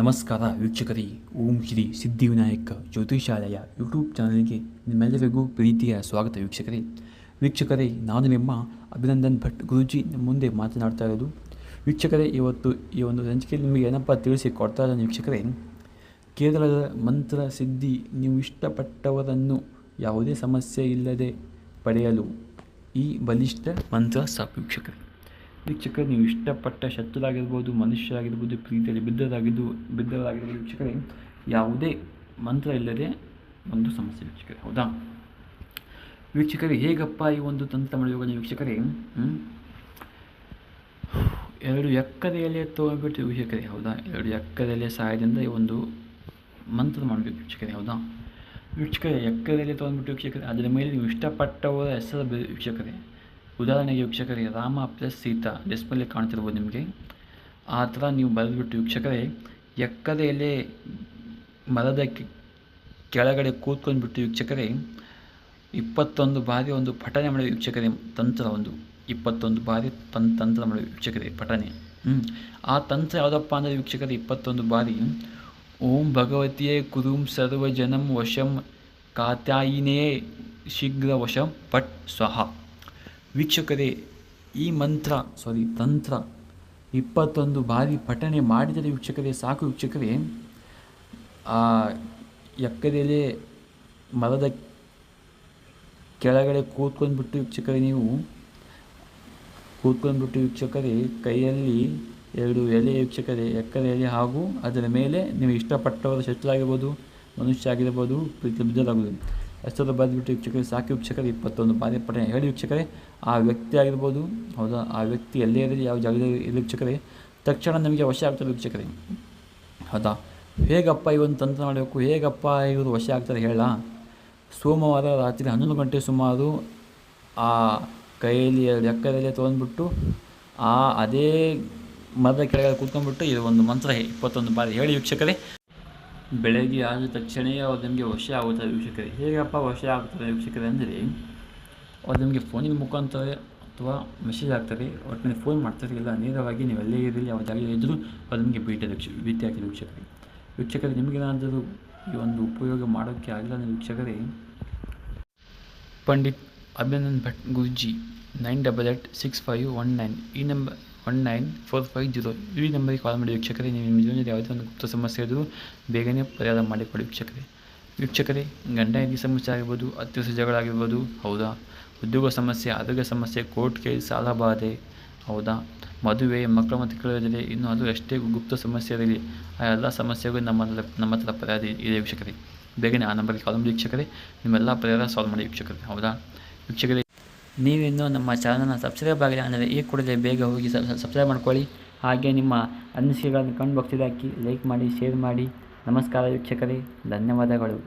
ನಮಸ್ಕಾರ ವೀಕ್ಷಕರೇ, ಓಂ ಶ್ರೀ ಸಿದ್ಧಿವಿನಾಯಕ ಜ್ಯೋತಿಷಾಲಯ ಯೂಟ್ಯೂಬ್ ಚಾನಲ್ಗೆ ನಿಮ್ಮೆಲ್ಲರಿಗೂ ಪ್ರೀತಿಯ ಸ್ವಾಗತ ವೀಕ್ಷಕರೇ. ವೀಕ್ಷಕರೇ, ನಾನು ನಿಮ್ಮ ಅಭಿನಂದನ್ ಭಟ್ ಗುರುಜಿ ನಿಮ್ಮ ಮುಂದೆ ಮಾತನಾಡ್ತಾ ಇರೋದು. ವೀಕ್ಷಕರೇ, ಇವತ್ತು ಈ ಒಂದು ಸಂಚಿಕೆಯಲ್ಲಿ ನಿಮಗೆ ಏನಪ್ಪ ತಿಳಿಸಿ ಕೊಡ್ತಾ ಇದ್ದಾನೆ ವೀಕ್ಷಕರೇ, ಕೇರಳದ ಮಂತ್ರ ಸಿದ್ಧಿ, ನೀವು ಇಷ್ಟಪಟ್ಟವರನ್ನು ಯಾವುದೇ ಸಮಸ್ಯೆ ಇಲ್ಲದೆ ಪಡೆಯಲು ಈ ಬಲಿಷ್ಠ ಮಂತ್ರ ಸಾಕು ವೀಕ್ಷಕರೇ. ವೀಕ್ಷಕರು ನೀವು ಇಷ್ಟಪಟ್ಟ ಶತ್ರುರಾಗಿರ್ಬೋದು ಮನುಷ್ಯರಾಗಿರ್ಬೋದು, ಪ್ರೀತಿಯಲ್ಲಿ ಬಿದ್ದರಾಗಿದ್ದು ಬಿದ್ದರಾಗಿರ್ಬೋದು ವೀಕ್ಷಕರೇ ಯಾವುದೇ ಮಂತ್ರ ಇಲ್ಲದೆ ಒಂದು ಸಮಸ್ಯೆ ವೀಕ್ಷಕರೇ, ಹೌದಾ? ವೀಕ್ಷಕರೇ, ಹೇಗಪ್ಪ ಈ ಒಂದು ತಂತ್ರ ಮಾಡುವಾಗ ವೀಕ್ಷಕರೇ? ಎರಡು ಎಕ್ಕದ ಎಲೆ ತೊಗೊಂಡ್ಬಿಟ್ಟು ವೀಕ್ಷಕರೇ, ಹೌದಾ? ಎರಡು ಎಕ್ಕದ ಎಲೆ ಸಹಾಯದಿಂದ ಈ ಒಂದು ಮಂತ್ರ ಮಾಡಬೇಕು ವೀಕ್ಷಕರೇ, ಹೌದಾ? ವೀಕ್ಷಕರೇ ಎಕ್ಕದ ಎಲೆ ತೊಗೊಂಡ್ಬಿಟ್ಟು ವೀಕ್ಷಕರೇ, ಅದರ ಮೇಲೆ ನೀವು ಇಷ್ಟಪಟ್ಟವರ ಹೆಸರು ವೀಕ್ಷಕರೇ. ಉದಾಹರಣೆಗೆ ವೀಕ್ಷಕರೇ ರಾಮ ಪ್ಲಸ್ ಸೀತಾ ಡಿಸ್ಪ್ಲೇ ಕಾಣ್ತಿರ್ಬೋದು ನಿಮಗೆ. ಆ ಥರ ನೀವು ಬರೆದ್ಬಿಟ್ಟು ವೀಕ್ಷಕರೇ ಎಲೆ ಮರದ ಕೆಳಗಡೆ ಕೂತ್ಕೊಂಡ್ಬಿಟ್ಟು ವೀಕ್ಷಕರೇ, ಇಪ್ಪತ್ತೊಂದು ಬಾರಿ ಒಂದು ಪಠನೆ ಮಾಡಿ ವೀಕ್ಷಕರೇ, ತಂತ್ರ ಒಂದು. ಇಪ್ಪತ್ತೊಂದು ಬಾರಿ ತನ್, ತಂತ್ರ ಮಾಡಿ ವೀಕ್ಷಕರೇ, ಪಠನೆ. ಆ ತಂತ್ರ ಯಾವುದಪ್ಪ ಅಂದರೆ ವೀಕ್ಷಕರೇ, ಇಪ್ಪತ್ತೊಂದು ಬಾರಿ, ಓಂ ಭಗವತಿಯೇ ಕುರುಂ ಸರ್ವ ಜನಂ ವಶಂ ಕಾತ್ಯಾಯಿನೇ ಶೀಘ್ರ ವಶಂ ಪಟ್ ಸ್ವಹ. ವೀಕ್ಷಕರೇ, ಈ ಮಂತ್ರ ಸಾರಿ ತಂತ್ರ ಇಪ್ಪತ್ತೊಂದು ಬಾರಿ ಪಠನೆ ಮಾಡಿದರೆ ವೀಕ್ಷಕರೇ, ಸಾಕು ವೀಕ್ಷಕರೇ. ಆ ಎಕ್ಕದೆಲೆ ಮರದ ಕೆಳಗಡೆ ಕೂತ್ಕೊಂಡ್ಬಿಟ್ಟು ವೀಕ್ಷಕರೇ ನೀವು, ಕೂತ್ಕೊಂಡ್ಬಿಟ್ಟು ವೀಕ್ಷಕರೇ, ಕೈಯಲ್ಲಿ ಎರಡು ಎಲೆ ವೀಕ್ಷಕರೇ ಎಕ್ಕದ ಎಲೆ ಹಾಗೂ ಅದರ ಮೇಲೆ ನೀವು ಇಷ್ಟಪಟ್ಟವರ ಶತ್ರು ಆಗಿರ್ಬೋದು ಮನುಷ್ಯ ಆಗಿರ್ಬೋದು ಪ್ರೀತಿ ಬಿದ್ದಲಾಗುವುದು ಹೆಸರು ಬರೆದ್ಬಿಟ್ಟು ವೀಕ್ಷಕರಿಗೆ ಸಾಕು ವೀಕ್ಷಕರು, ಇಪ್ಪತ್ತೊಂದು ಬಾರಿ ಹೇಳಿ ವೀಕ್ಷಕರೇ, ಆ ವ್ಯಕ್ತಿ ಆಗಿರ್ಬೋದು, ಹೌದಾ, ಆ ವ್ಯಕ್ತಿ ಎಲ್ಲೇ ಇರಲಿ, ಯಾವ ಜಾಗದಲ್ಲಿ ಇರಲಿ ವೀಕ್ಷಕರೇ, ತಕ್ಷಣ ನಮಗೆ ವಶ ಆಗ್ತದೆ ವೀಕ್ಷಕರೇ. ಹೌದಾ, ಹೇಗಪ್ಪ ಇವನು ತಂತ್ರ ಮಾಡಬೇಕು ಹೇಗಪ್ಪ ಇವರು ವಶ ಆಗ್ತಾರೆ ಹೇಳ ಸೋಮವಾರ ರಾತ್ರಿ ಹನ್ನೊಂದು ಗಂಟೆ ಸುಮಾರು ಆ ಕೈಯಲ್ಲಿ, ಎರಡು ಎಕ್ಕದಲ್ಲೇ ತೊಗೊಂಡ್ಬಿಟ್ಟು, ಆ ಅದೇ ಮರದ ಕೆಳಗಡೆ ಕೂತ್ಕೊಂಡ್ಬಿಟ್ಟು ಇದು ಒಂದು ಮಂತ್ರ ಇಪ್ಪತ್ತೊಂದು ಬಾರಿ. ಹೇಳಿ ವೀಕ್ಷಕರೇ. ಬೆಳಗ್ಗೆ ಆದ ತಕ್ಷಣವೇ ಅವ್ರು ನಿಮಗೆ ವಶ ಆಗುತ್ತದೆ ವೀಕ್ಷಕರೇ. ಹೇಗಪ್ಪ ವಶ ಆಗ್ತದೆ ವೀಕ್ಷಕರೇ ಅಂದರೆ ಅವ್ರು ನಿಮಗೆ ಫೋನಿನ ಮುಖಾಂತರ ಅಥವಾ ಮೆಸೇಜ್ ಆಗ್ತಾರೆ ಒಟ್ಟಿನಲ್ಲಿ ಫೋನ್ ಮಾಡ್ತಾರೆ, ಇಲ್ಲ ನೇರವಾಗಿ ನೀವು ಎಲ್ಲೇ ಇರಲಿ ಯಾವ ಜಾಗ ಇದ್ದರೂ ಅವ್ರು ನಿಮಗೆ ಭೇಟಿ ವೀಕ್ಷ, ಭೇಟಿ ಆಗ್ತದೆ ವೀಕ್ಷಕರೇ. ವೀಕ್ಷಕರೇ ನಿಮಗೇನಾದರೂ ಈ ಒಂದು ಉಪಯೋಗ ಮಾಡೋಕ್ಕೆ ಆಗಿಲ್ಲ ಅಂದರೆ ವೀಕ್ಷಕರೇ, Pandit Abhinandan Bhat Guruji nine double eight six five one nine ಈ number one nine four five zero ಈ ನಂಬರಿಗೆ ಕಾಲ್ ಮಾಡಿ ವೀಕ್ಷಕರೇ ನಿಮ್ಮ ಜೀವನದಲ್ಲಿ ಯಾವುದೇ ಒಂದು ಗುಪ್ತ ಸಮಸ್ಯೆ ಇದ್ದರೂ ಬೇಗನೆ ಪರಿಹಾರ ಮಾಡಿಕೊಡಿ ವೀಕ್ಷಕರೇ. ವೀಕ್ಷಕರೇ, ಗಂಡ ಹೆಂಡತಿ ಸಮಸ್ಯೆ ಆಗಿರ್ಬೋದು, ಅತ್ಯವಶ್ಯ ಜಗಳ ಆಗಿರ್ಬೋದು, ಹೌದಾ? ಉದ್ಯೋಗ ಸಮಸ್ಯೆ, ಆರೋಗ್ಯ ಸಮಸ್ಯೆ ಕೋರ್ಟ್ ಕೇಸ್ ಸಾಲ ಬಾಧೆ, ಹೌದಾ? ಮದುವೆ, ಮಕ್ಕಳ ಮತ್ತು ಕೇಳೋದಿದೆ ಇನ್ನು ಅದು ಎಷ್ಟೇ ಗುಪ್ತ ಸಮಸ್ಯೆ ಇರಲಿ, ಆ ಎಲ್ಲ ಸಮಸ್ಯೆಗಳು ನಮ್ಮ ಹತ್ರ- ನಮ್ಮ ಹತ್ರ ಪರಿಹಾರ ಇದೆ ವೀಕ್ಷಕರೇ. ಬೇಗನೆ ಆ ನಂಬರ್ಗೆ ಕಾಲ್ ಮಾಡಿ ವೀಕ್ಷಕರೇ. ನಿಮ್ಮೆಲ್ಲ ಪರಿಹಾರ ಸಾಲ್ವ್ ಮಾಡಿ ವೀಕ್ಷಕರೇ, ಹೌದಾ? ವೀಕ್ಷಕರೇ ನೀವಿನ್ನೂ ನಮ್ಮ ಚಾನಲ್ನ ಸಬ್ಸ್ಕ್ರೈಬ್ ಆಗಿಲ್ಲ ಅಂದರೆ ಈ ಕೂಡಲೇ ಬೇಗ ಹೋಗಿ ಸಬ್ಸ್ಕ್ರೈಬ್ ಮಾಡ್ಕೊಳ್ಳಿ. ಹಾಗೆ ನಿಮ್ಮ ಅನಿಸಿಕೆಗಳನ್ನು ಬಾಕ್ಸಿಗೆ ಹಾಕಿ, ಲೈಕ್ ಮಾಡಿ, ಶೇರ್ ಮಾಡಿ. ನಮಸ್ಕಾರ ವೀಕ್ಷಕರೇ, ಧನ್ಯವಾದಗಳು.